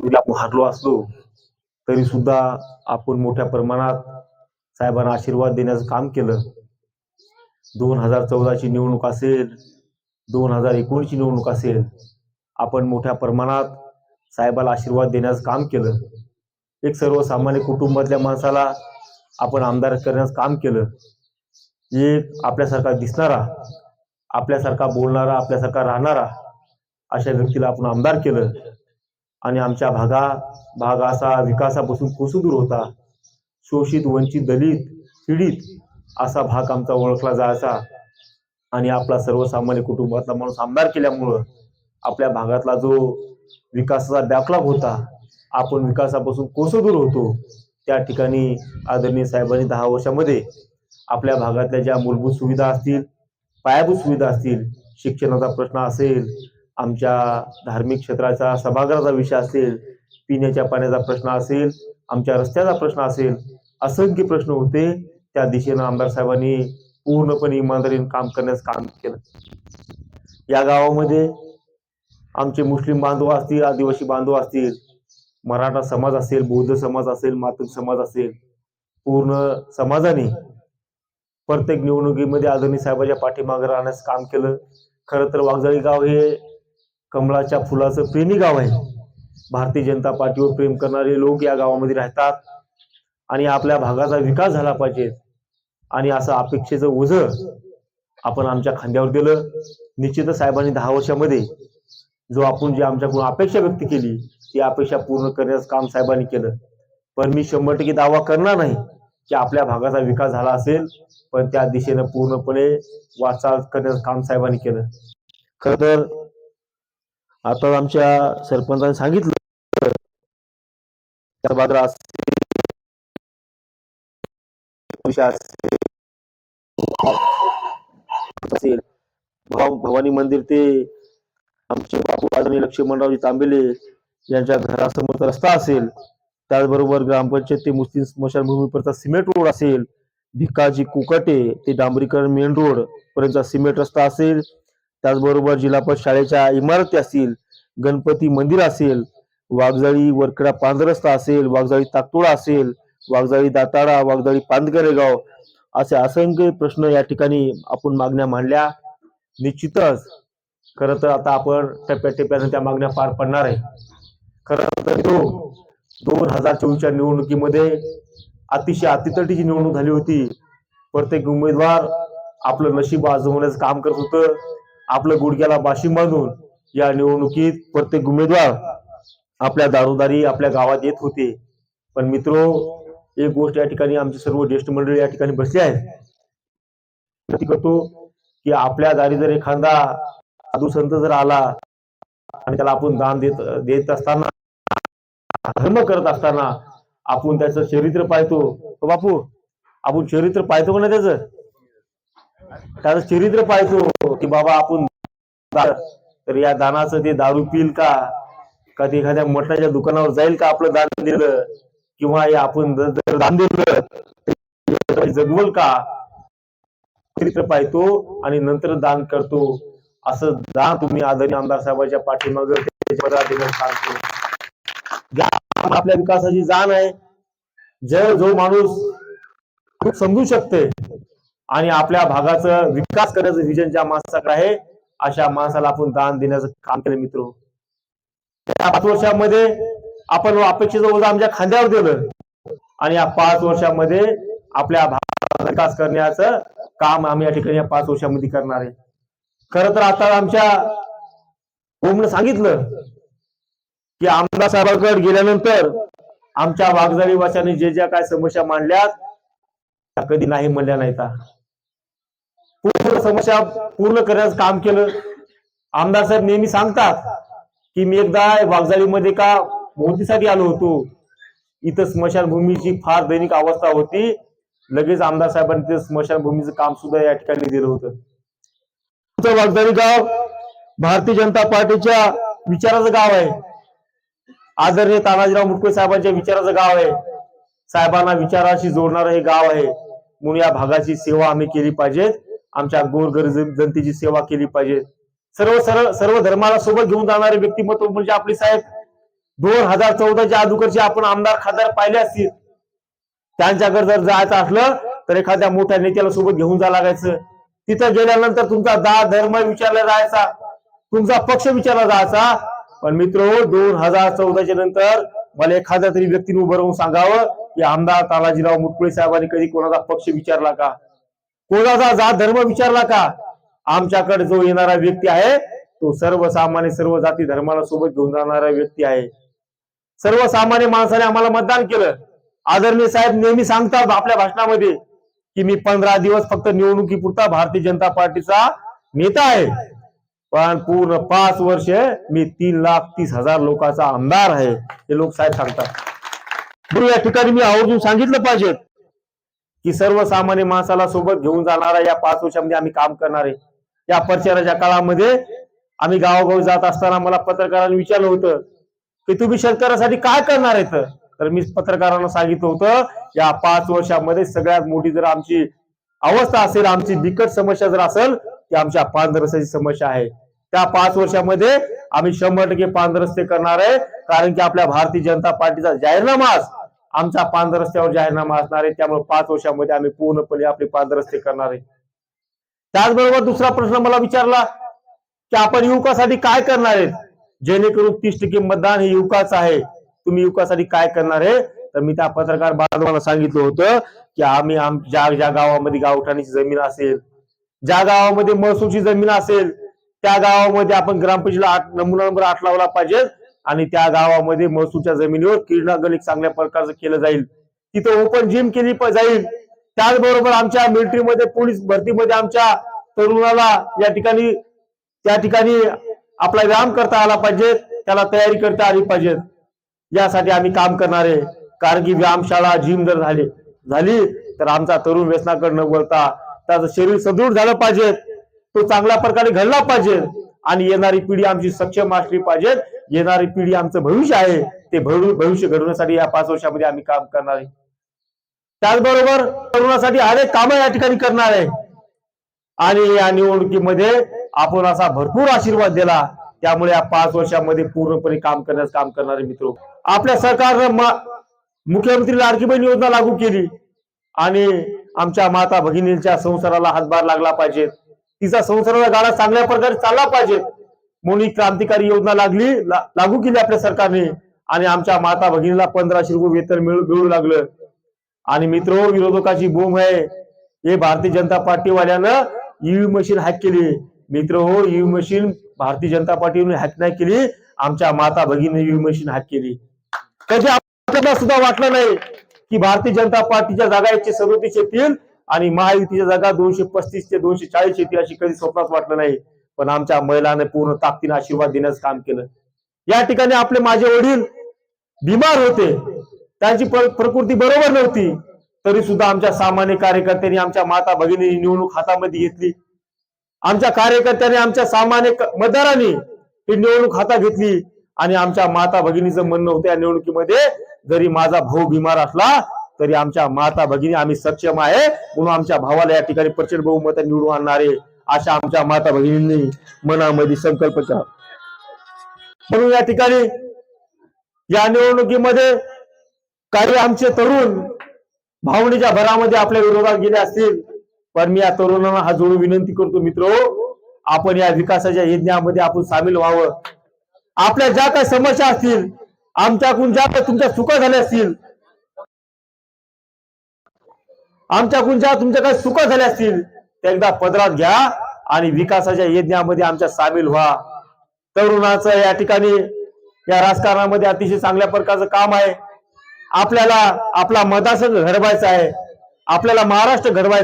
आपण हारलो असलो तरी सुद्धा आपण मोठ्या प्रमाणात साहेबांना आशीर्वाद देण्याचं काम केलं. दोन हजार चौदाची निवडणूक असेल दोन हजार एकोणीसची निवडणूक असेल आपण मोठ्या प्रमाणात साहेबाला आशीर्वाद देण्याचं काम केलं. एक सर्वसामान्य कुटुंबातल्या माणसाला आपण आमदार करण्याचं काम केलं. एक आपल्यासारखा दिसणारा आपल्यासारखा बोलणारा आपल्यासारखा राहणारा अशा व्यक्तीला आपण आमदार केलं. आणि आमच्या भागा भाग असा विकासापासून कोसदूर होता. शोषित वंचित दलित पीडित असा भाग आमचा ओळखला जायचा. आणि आपला सर्वसामान्य कुटुंबातला माणूस आमदार केल्यामुळं आपल्या भागातला जो विकासाचा बॅकलॉग होता आपण विकासापासून कोसदूर होतो. त्या ठिकाणी आदरणीय साहेबांनी दहा वर्षामध्ये आपल्या भागातल्या ज्या मूलभूत सुविधा असतील पायाभूत सुविधा असतील शिक्षणाचा प्रश्न असेल आमच्या धार्मिक क्षेत्राचा सभागृहाचा विषय असेल पिण्याच्या पाण्याचा प्रश्न असेल आमच्या रस्त्याचा प्रश्न असेल असंख्य प्रश्न होते. त्या दिशेनं आमदार साहेबांनी पूर्णपणे इमानदारीने काम करण्याचं काम केलं. या गावामध्ये आमचे मुस्लिम बांधव असतील आदिवासी बांधव असतील मराठा समाज असेल बौद्ध समाज असेल मातृ समाज असेल पूर्ण समाजाने प्रत्येक निवडणुकीमध्ये आदरणीय साहेबाच्या पाठीमागे राहण्याचं काम केलं. खरं तर वाघजाळी गाव हे कमळाच्या फुलाचं प्रेमी गाव आहे. भारतीय जनता पार्टीवर प्रेम करणारे लोक या गावामध्ये राहतात. आणि आपल्या भागाचा विकास झाला पाहिजे. आणि असं अपेक्षेचं ओझं आपण आमच्या खांद्यावर दिलं. निश्चितच साहेबांनी दहा वर्षामध्ये जो आपण जे आमच्याकडून अपेक्षा व्यक्त केली ती अपेक्षा पूर्ण करण्याचं काम साहेबांनी केलं. पण मी शंभर टक्के दावा करणार नाही की आपल्या भागाचा विकास झाला असेल पण त्या दिशेनं पूर्णपणे वाटचाल करण्याचं काम साहेबांनी केलं. खर तर आता आमच्या सरपंचाने सांगितलं. असेल. भवानी मंदिर ते आमचे बापू आदरणीय लक्ष्मणरावजी तांबेले यांच्या घरासमोरचा रस्ता असेल. त्याचबरोबर ग्रामपंचायत ते मुस्लिम स्मशानभूमीपर्यंत सिमेंट रोड असेल. भिकाजी कुकटे ते डांबरीकरण मेन रोड पर्यंतचा सिमेंट रस्ता असेल. त्याचबरोबर जिल्हा परिषद शाळेच्या इमारती असतील गणपती मंदिर असेल वाघजाळी वरकडा पांढरस्ता असेल वाघजाळी ताकतोळा असेल वाघजाळी दाताडा वाघजाळी पांदकरेगाव असे असंख्य प्रश्न या ठिकाणी आपण मागण्या मांडल्या. निश्चितच खरं तर आता आपण टप्प्याटप्प्याने त्या मागण्या पार पडणार आहे. खरं तर तो दोन हजार चोवीसच्या निवडणुकीमध्ये अतिशय अतितटीची निवडणूक झाली होती. प्रत्येक उमेदवार आपलं नशीब आजमवण्याचं काम करत होतं. आपलं गुडघ्याला बाशी बांधून या निवडणुकीत प्रत्येक उमेदवार आपल्या दारोदारी आपल्या गावात येत होते. पण मित्रो एक गोष्ट या ठिकाणी आमचे सर्व ज्येष्ठ मंडळी या ठिकाणी बसली आहेत. करतो की आपल्या दारी जर एखादा साधू संत जर आला आणि त्याला आपण दान देत देत असताना धर्म करत असताना आपण त्याचं चरित्र पाहतो. बापू आपण चरित्र पाहतो का नाही त्याचं? त्याचं चरित्र पाहतो की बाबा आपण तर या दानाचं ते दारू पिल का? कधी एखाद्या मटणाच्या दुकानावर जाईल का आपलं दान दिलं? किंवा आपण जर दान दिलं जगवल का? चरित्र पाहतो आणि नंतर दान करतो. असं दान तुम्ही आदरणीय आमदार साहेबांच्या पाठीमागे सांगतो. आपल्या विकासाची जाण आहे. जर जो माणूस समजू शकते. आणि आपल्या भागाचं विकास करण्याचं विजन ज्या माणसाकडे आहे अशा माणसाला आपण दान देण्याचं काम केलं मित्र. त्या पाच वर्षामध्ये आपण अपेक्षेचं ओझं आमच्या खांद्यावर दिलं. आणि या पाच वर्षामध्ये आपल्या भागाचा विकास करण्याचं काम आम्ही या ठिकाणी या पाच वर्षामध्ये करणार आहे. खर तर आता आमच्या ओमनं सांगितलं की आमदार साहेबांकडे गेल्यानंतर आमच्या वाघजारी वाशाने जे ज्या काय समस्या मांडल्यात त्या कधी नाही म्हणल्या नाहीत. पूर्ण समस्या पूर्ण करण्याचं काम केलं. आमदार साहेब नेहमी सांगतात की मी एकदा वाघजाळीमध्ये का मोदीसाठी आलो होतो इथं स्मशानभूमीची फार दैनिक अवस्था होती. लगेच आमदार साहेबांनी ते स्मशानभूमीचं काम सुद्धा या ठिकाणी दिलं होतं. आमचं वाघजाळी गाव भारतीय जनता पार्टीच्या विचाराचं गाव आहे. आदरणीय तानाजीराव मुटकुळे साहेबांच्या विचाराचं गाव आहे. साहेबांना विचाराशी जोडणारं हे गाव आहे. म्हणून या भागाची सेवा आम्ही केली पाहिजे आमच्या गोरगरीब जनतेची सेवा केली पाहिजे. सर्व सर्व सर्व धर्माला सोबत घेऊन जाणारे व्यक्तिमत्व म्हणजे आपले साहेब दोन हजार चौदाच्या अगोदरचे आपण आमदार खासदार पाहिले असतील. त्यांच्याकडे जर जायचं असलं तर एखाद्या मोठ्या नेत्याला सोबत घेऊन जा लागायचं. तिथं गेल्यानंतर तुमचा दा धर्म विचारला जायचा. तुमचा पक्ष विचारला जायचा. पण मित्र दोन हजार चौदाच्या नंतर मला एखाद्या तरी व्यक्तीने उभं राहून सांगावं की आमदार तालाजीराव मुटकुळे साहेबांनी कधी कोणाचा पक्ष विचारला का? कोणाचा जात धर्म विचारला का? आमच्याकडे जो येणारा व्यक्ती आहे तो सर्वसामान्य सर्व जाती धर्माला सोबत घेऊन जाणारा व्यक्ती आहे. सर्वसामान्य माणसाने आम्हाला मतदान केलं. आदरणीय साहेब नेहमी सांगतात आपल्या भाषणामध्ये की मी पंधरा दिवस फक्त निवडणुकीपुरता भारतीय जनता पार्टीचा नेता आहे. पण पूर्ण पाच वर्ष मी तीन लाख तीस हजार लोकांचा आमदार आहे हे लोक साहेब सांगतात. म्हणून या ठिकाणी मी आवर्जून सांगितलं पाहिजे. की सर्वसामान्य माणसाला सोबत घेऊन जाणारा या पाच वर्षामध्ये आम्ही काम करणार. आहे या प्रचाराच्या काळामध्ये आम्ही गावोगावी जात असताना मला पत्रकारांनी विचारलं होतं की तुम्ही शेतकऱ्यासाठी काय करणार आहे तर मी पत्रकारांना सांगितलं होतं या पाच वर्षामध्ये सगळ्यात मोठी जर आमची अवस्था असेल आमची बिकट समस्या जर असेल ती आमच्या पानरस्त्याची समस्या आहे. त्या पाच वर्षामध्ये आम्ही शंभर टक्के पानरस्ते करणार आहे कारण की आपल्या भारतीय जनता पार्टीचा जाहीरनामाच आमचा पानरस्त्यावर जाहीरनामा असणार आहे. त्यामुळे पाच वर्षामध्ये आम्ही पूर्णपणे आपले पांदरस्ते करणार आहे. त्याचबरोबर दुसरा प्रश्न मला विचारला की आपण युवकासाठी काय करणार आहे? जेणेकरून तीस टक्के मतदान हे युवकाचं आहे. तुम्ही युवकासाठी काय करणार आहे? तर मी त्या पत्रकार बांधवांना सांगितलं होतं की आम्ही ज्या ज्या गावामध्ये गावठाणीची जमीन असेल ज्या गावामध्ये महसूलची जमीन असेल त्या गावामध्ये आपण ग्रामपंचायतीला आठ नमुना नंबर आठ लावला पाहिजे. आणि त्या गावामध्ये महसूलच्या जमिनीवर क्रीडांगण एक चांगल्या प्रकारचं केलं जाईल. तिथं ओपन जिम केली जाईल. त्याचबरोबर आमच्या मिलिटरीमध्ये पोलीस भरतीमध्ये आमच्या तरुणाला या ठिकाणी त्या ठिकाणी आपला व्यायाम करता आला पाहिजे. त्याला तयारी करता आली पाहिजे. यासाठी आम्ही काम करणार आहे. कारण की व्यायामशाळा जिम जर झाली झाली तर आमचा तरुण व्यसनाकडे न वळता त्याचं शरीर सदृढ झालं पाहिजे. तो चांगल्या प्रकारे घडला पाहिजे. आणि येणारी पिढी आमची सक्षम असली पाहिजे. येणारी पिढी आमचं भविष्य आहे ते भविष्य घडवण्यासाठी या पाच वर्षामध्ये आम्ही काम करणार आहे. त्याचबरोबर तरुणासाठी अनेक कामं या ठिकाणी करणार आहे. आणि या निवडणुकीमध्ये आपण असा भरपूर आशीर्वाद दिला त्यामुळे या पाच वर्षामध्ये पूर्णपणे काम करण्यास काम करणारे मित्र. आपल्या सरकारनं मुख्यमंत्री लाडकी बहीण योजना लागू केली. आणि आमच्या माता भगिनींच्या संसाराला हातभार लागला पाहिजे तिचा संसाराला गाडा चांगल्या प्रकारे चालला पाहिजे म्हणून क्रांतिकारी योजना लागली ला- लागू केली आपल्या सरकारने. आणि आमच्या माता भगिनीला पंधराशे रुपये वेतन मिळू मिळू लागलं. आणि मित्र हो, विरोधकाची बोंब आहे. हे भारतीय जनता पार्टीवाल्यानं ईव्ही मशीन हॅक केली. मित्र हो EV machine Bharatiya Janata पार्टीने hack नाही केली. आमच्या माता भगिनीने ईव्ही मशीन हॅक केली. त्याच्या आपल्याला सुद्धा वाटलं नाही की भारतीय जनता पार्टीच्या जागा एकशे सदोतीस येतील आणि महायुतीच्या जागा दोनशे पस्तीस ते दोनशे चाळीस येतील अशी कधी स्वप्नात वाटलं नाही. पण आमच्या महिलांनी पूर्ण ताकदीने आशीर्वाद देण्याचं काम केलं. या ठिकाणी आपले माझे वडील बिमार होते. त्यांची प्रकृती बरोबर नव्हती. तरी सुद्धा आमच्या सामान्य कार्यकर्त्यांनी आमच्या माता भगिनी निवडणूक हातामध्ये घेतली. आमच्या कार्यकर्त्यांनी आमच्या सामान्य मतदारांनी ही निवडणूक हातात घेतली. आणि आमच्या माता भगिनीचं म्हणणं होतं या निवडणुकीमध्ये जरी माझा भाऊ बिमार असला तरी आमच्या माता भगिनी आम्ही सक्षम आहे. म्हणून आमच्या भावाला या ठिकाणी प्रचंड बहुमत निवडून आणणारे अशा आमच्या माता भगिनींनी मनामध्ये संकल्प केला. म्हणून या ठिकाणी या निवडणुकीमध्ये काही आमचे तरुण भावनेच्या भरामध्ये आपल्या विरोधात गेले असतील पण मी या तरुणांना हा जोडून विनंती करतो मित्र आपण या विकासाच्या यज्ञामध्ये आपण सामील व्हावं. आपल्या ज्या काही समस्या असतील आमच्याकडून ज्या काही तुमच्या चुका झाल्या असतील आमच्याकडून ज्या तुमच्या काही चुका झाल्या असतील एकदा पदरात घ्या आणि विकासाच्या यज्ञामध्ये आमच्या सामील व्हा. तरुणाचं या ठिकाणी या राजकारणामध्ये अतिशय चांगल्या प्रकारचं काम आहे. आपल्याला आपला मतदारसंघ घडवायचा आहे. आपल्याला महाराष्ट्र घडवायचा